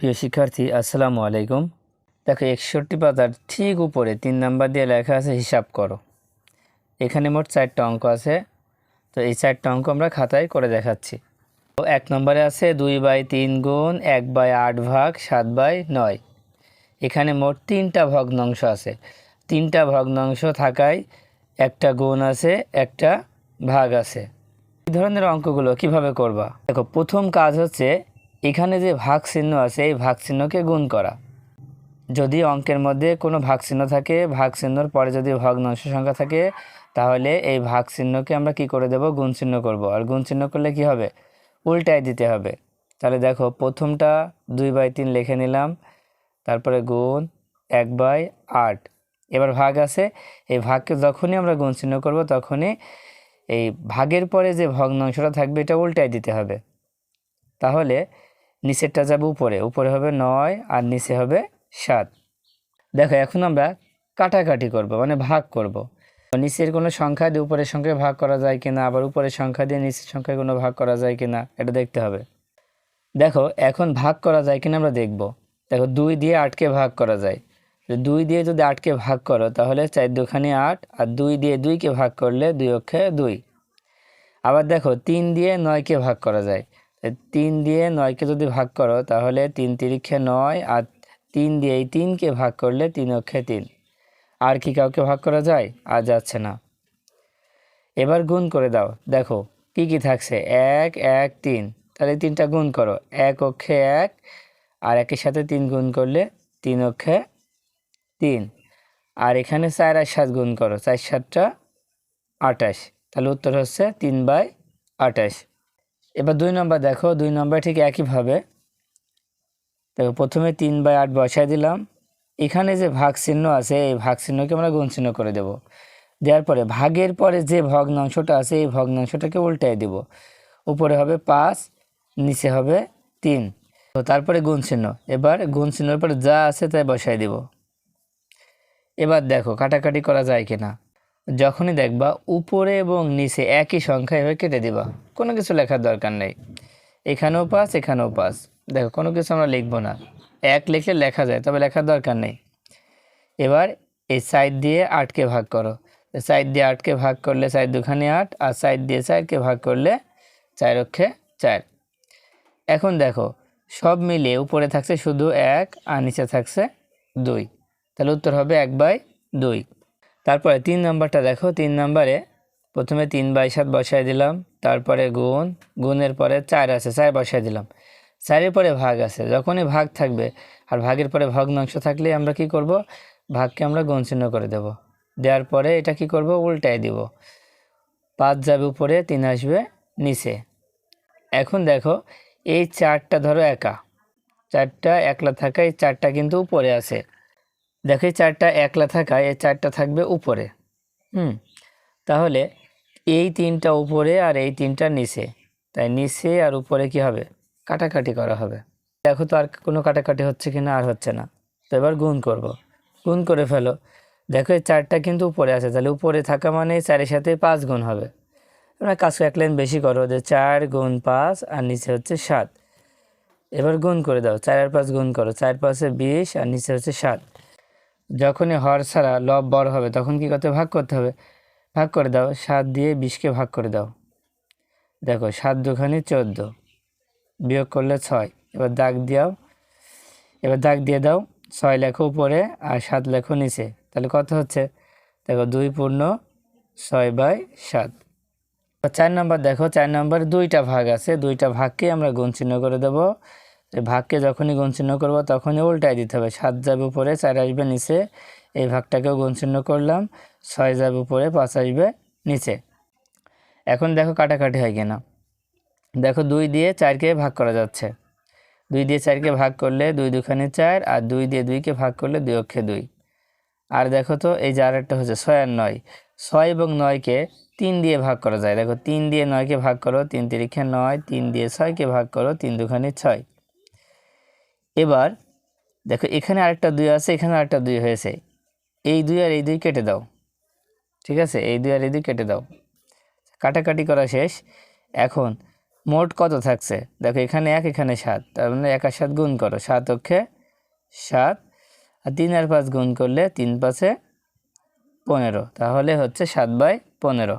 প্রিয় শিক্ষার্থী, আসসালামু আলাইকুম। দেখো, একষট্টি পাতার ঠিক উপরে তিন নাম্বার দিয়ে লেখা আছে, হিসাব করো। এখানে মোট চারটা অঙ্ক আছে। তো এই চারটা অঙ্ক আমরা খাতায় করে দেখাচ্ছি। তো এক নম্বরে আছে, দুই বাই তিন গুণ এক বাই আট ভাগ সাত বাই নয়। এখানে মোট তিনটা ভগ্নাংশ আছে। তিনটা ভগ্নাংশ থাকায় একটা গুণ আছে, একটা ভাগ আছে। এই ধরনের অঙ্কগুলো কীভাবে করবা? দেখো, প্রথম কাজ হচ্ছে এখানে যে ভাগ চিহ্ন আছে, এই ভাগ চিহ্নকে গুণ করা। যদি অঙ্কের মধ্যে কোনো ভাগ চিহ্ন থাকে ভাগ চিহ্নর পরে যদি ভগ্নাংশ সংখ্যা থাকে, তাহলে এই ভাগ চিহ্নকে আমরা কি করে দেব? গুণ চিহ্ন করব। আর গুণ চিহ্ন করলে কি হবে? উল্টায় দিতে হবে। তাহলে দেখো, প্রথমটা দুই বাই তিন লিখে নিলাম। তারপরে গুণ এক বাই আট। এবার ভাগ আছে। এই ভাগকে যখনই আমরা গুণ চিহ্ন করব, তখনই এই ভাগের পরে যে ভগ্নাংশটা থাকবে, এটা উল্টায় দিতে হবে। তাহলে নিচেরটা যাবে উপরে। উপরে হবে নয় আর নিচে হবে সাত। দেখো, এখন আমরা কাটাকাটি করব মানে ভাগ করব। নিচের কোনো সংখ্যা দিয়ে উপরের সংখ্যায় ভাগ করা যায় কিনা, আবার উপরের সংখ্যা দিয়ে নিচের সংখ্যায় কোনো ভাগ করা যায় কিনা, এটা দেখতে হবে। দেখো, এখন ভাগ করা যায় কিনা আমরা দেখব। দেখো, দুই দিয়ে আটকে ভাগ করা যায়। দুই দিয়ে যদি আটকে ভাগ করো, তাহলে চার দুখানি আট আর দুই দিয়ে দুইকে ভাগ করলে দুই অক্ষে দুই। আবার দেখো, তিন দিয়ে নয়কে ভাগ করা যায়। তিন দিয়ে নয়কে যদি ভাগ করো, তাহলে তিন তিরিক্ষে নয় আর তিন দিয়ে এই তিনকে ভাগ করলে তিন অক্ষে তিন। আর কি কাউকে ভাগ করা যায়? আর যাচ্ছে না। এবার গুণ করে দাও। দেখো, কি কি থাকছে? এক এক, তিন। তাহলে তিনটা গুণ করো। এক অক্ষে এক আর একের সাথে তিন গুণ করলে তিন অক্ষে তিন। আর এখানে চার আর সাত গুণ করো। চার সাতটা আটাশ তাহলে উত্তর হচ্ছে তিন বাই আটাশ এবার দুই নম্বর দেখো, দুই নম্বর ঠিক একইভাবে। দেখো, প্রথমে তিন বাই আট বসায় দিলাম। এখানে যে ভাগ চিহ্ন আছে, এই ভাগ চিহ্নকে আমরা গুণ চিহ্ন করে দেব। দেওয়ার পরে ভাগের পরে যে ভগ্নাংশটা আছে, এই ভগ্নাংশটাকে উল্টায় দেব। উপরে হবে পাঁচ, নিচে হবে তিন। তো তারপরে গুণ চিহ্ন এবার গুণ চিহ্নের পরে যা আছে তাই বসায় দেব। এবার দেখো, কাটাকাটি করা যায় কিনা। যখনই দেখবা উপরে এবং নিচে একই সংখ্যা এভাবে কেটে দিবা। কোনো কিছু লেখার দরকার নেই। এখানেও পাস এখানেও পাস। দেখো, কোনো কিছু আমরা লিখব না। এক লিখলে লেখা যায়, তবে লেখার দরকার নেই। এবার এই সাইড দিয়ে আটকে ভাগ করো। সাইড দিয়ে আটকে ভাগ করলে সাইড দুখানে আট, আর সাইড দিয়ে চারকে ভাগ করলে চার অক্ষে চার। এখন দেখো, সব মিলিয়ে উপরে থাকছে শুধু এক, আর নিচে থাকছে দুই। তাহলে উত্তর হবে এক বাই দুই। তারপরে তিন নাম্বারটা দেখো, তিন নাম্বারে প্রথমে তিন বাই সাত বসায় দিলাম, তারপরে গুণ, গুণের পরে চার আছে, চার বসায় দিলাম। চারের পরে ভাগ আছে, যখনই ভাগ থাকবে, আর ভাগের পরে ভগ্নাংশ থাকলে আমরা কি করব? ভাগকে আমরা গুণ চিহ্ন করে দেব। দেওয়ার পরে এটা কি করব? উল্টায় দিব। পাঁচ যাবে উপরে, তিন আসবে নিচে। এখন দেখো, এই চারটা ধরো একা। চারটা একলা থাকা এই চারটা কিন্তু উপরে আছে। দেখো, এই চারটা একলা থাকা এই চারটা থাকবে উপরে। হুম, তাহলে এই তিনটা উপরে আর এই তিনটা নিচে। তাই নিচে আর উপরে কি হবে? কাটাকাটি করা হবে। দেখো তো আর কোনো কাটাকাটি হচ্ছে কি না, আর হচ্ছে না। তো এবার গুণ করব। গুণ করে ফেলো। দেখো, এই চারটা কিন্তু উপরে আছে। তাহলে উপরে থাকা মানে চারের সাথে পাঁচ গুণ হবে। তোমরা কাজ এক লাইন বেশি করো যে চার গুণ পাঁচ আর নিচে হচ্ছে সাত। এবার গুণ করে দাও। চার আর পাঁচ গুণ করো। চার পাঁচে বিশ আর নিচে হচ্ছে সাত। যখনই হর ছাড়া লব বড় হবে, তখন কি করতে? ভাগ করতে হবে। ভাগ করে দাও, সাত দিয়ে বিশকে ভাগ করে দাও। দেখো, সাত দুখানি চোদ্দ। বিয়োগ করলে ছয়। এবার দাগ দিয়াও, এবার দাগ দিয়ে দাও। ছয় লেখো উপরে আর সাত লেখো নিচে। তাহলে কত হচ্ছে? দেখো, দুই পূর্ণ ছয় বাই সাত। চার নম্বর, দেখো, চার নম্বর দুইটা ভাগ আছে। দুইটা ভাগকে আমরা গুণ চিহ্ন করে দেবো। ভাগকে যখনই গুণ চিহ্ন করব তখনই উল্টায় দিতে হবে। সাত যাবে উপরে চার আসবে নিচে, এই ভাগটাকেও গুণ চিহ্ন করলাম, ছয় যাবে উপরে পাঁচ আসবে নিচে। এখন দেখো কাটাকাটি হয় কিনা। দেখো দুই দিয়ে চারকে ভাগ করা যাচ্ছে। দুই দিয়ে চারকে ভাগ করলে দুই দুখানে চার, আর দুই দিয়ে দুইকে ভাগ করলে দুই অক্ষে দুই। আর দেখো তো এই যে আরেকটা হচ্ছে ছয় আর নয়। ছয় এবং নয়কে তিন দিয়ে ভাগ করা যায়। দেখো তিন দিয়ে নয়কে ভাগ করো, তিন তিরিখে নয়, তিন দিয়ে ছয়কে ভাগ করো, তিন দুখানে ছয়। এবার দেখো, এখানে আরেকটা দুই আছে, এখানে আরেকটা দুই হয়েছে। এই দুই আর এই দুই কেটে দাও। ঠিক আছে? এই দুই আর এই দুই কেটে দাও। কাটাকাটি করা শেষ। এখন মোট কত থাকছে? দেখো, এখানে এক, এখানে সাত। তার মানে এক আর সাত গুণ করো। সাত অক্ষে সাত। আর তিন আর পাঁচ গুণ করলে তিন পাঁচে পনেরো। তাহলে হচ্ছে সাত বাই পনেরো।